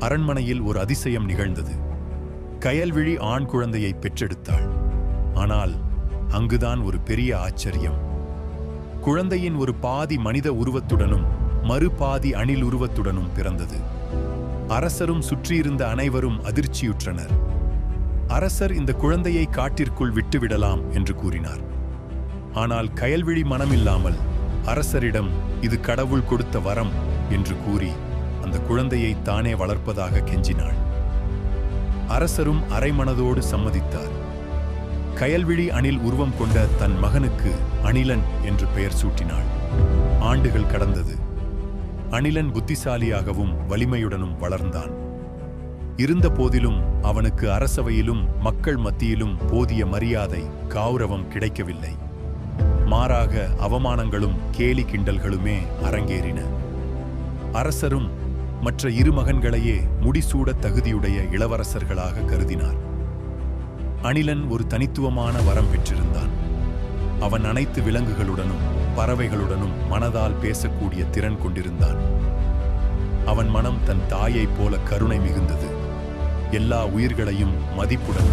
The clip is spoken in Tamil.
அரண்மனையில் ஒரு அதிசயம் நிகழ்ந்தது. கயல்விழி ஆண் குழந்தையை பெற்றெடுத்தாள். ஆனால் அங்குதான் ஒரு பெரிய ஆச்சரியம். குழந்தையின் ஒரு பாதி மனித உருவத்துடனும் மறுபாதி அணில் உருவத்துடனும் பிறந்தது. அரசரும் சுற்றியிருந்த அனைவரும் அதிர்ச்சியுற்றனர். அரசர் இந்த குழந்தையை காட்டிற்குள் விட்டுவிடலாம் என்று கூறினார். ஆனால் கயல்விழி மனமில்லாமல் அரசரிடம் இது கடவுள் கொடுத்த வரம் என்று கூறி அந்த குழந்தையை தானே வளர்ப்பதாக கெஞ்சினாள். அரசரும் அரைமனதோடு சம்மதித்தார். கயல்விழி அணில் உருவம் கொண்ட தன் மகனுக்கு அணிலன் என்று பெயர் சூட்டினாள். ஆண்டுகள் கடந்தது. அணிலன் புத்திசாலியாகவும் வலிமையுடனும் வளர்ந்தான். இருந்த போதிலும் அவனுக்கு அரசவையிலும் மக்கள் மத்தியிலும் போதிய மரியாதை கௌரவம் கிடைக்கவில்லை. மாறாக அவமானங்களும் கேலி கிண்டல்களுமே அரங்கேறின. அரசரும் மற்ற இரு மகன்களையே முடிசூட தகுதியுடைய இளவரசர்களாக கருதினார். அணிலன் ஒரு தனித்துவமான வரம் பெற்றிருந்தான். அவன் அனைத்து விலங்குகளுடனும் பறவைகளுடனும் மனதால் பேசக்கூடிய திறன் கொண்டிருந்தான். அவன் மனம் தன் தாயைப் போல கருணை மிகுந்தது. எல்லா உயிர்களையும் மதிப்புடன்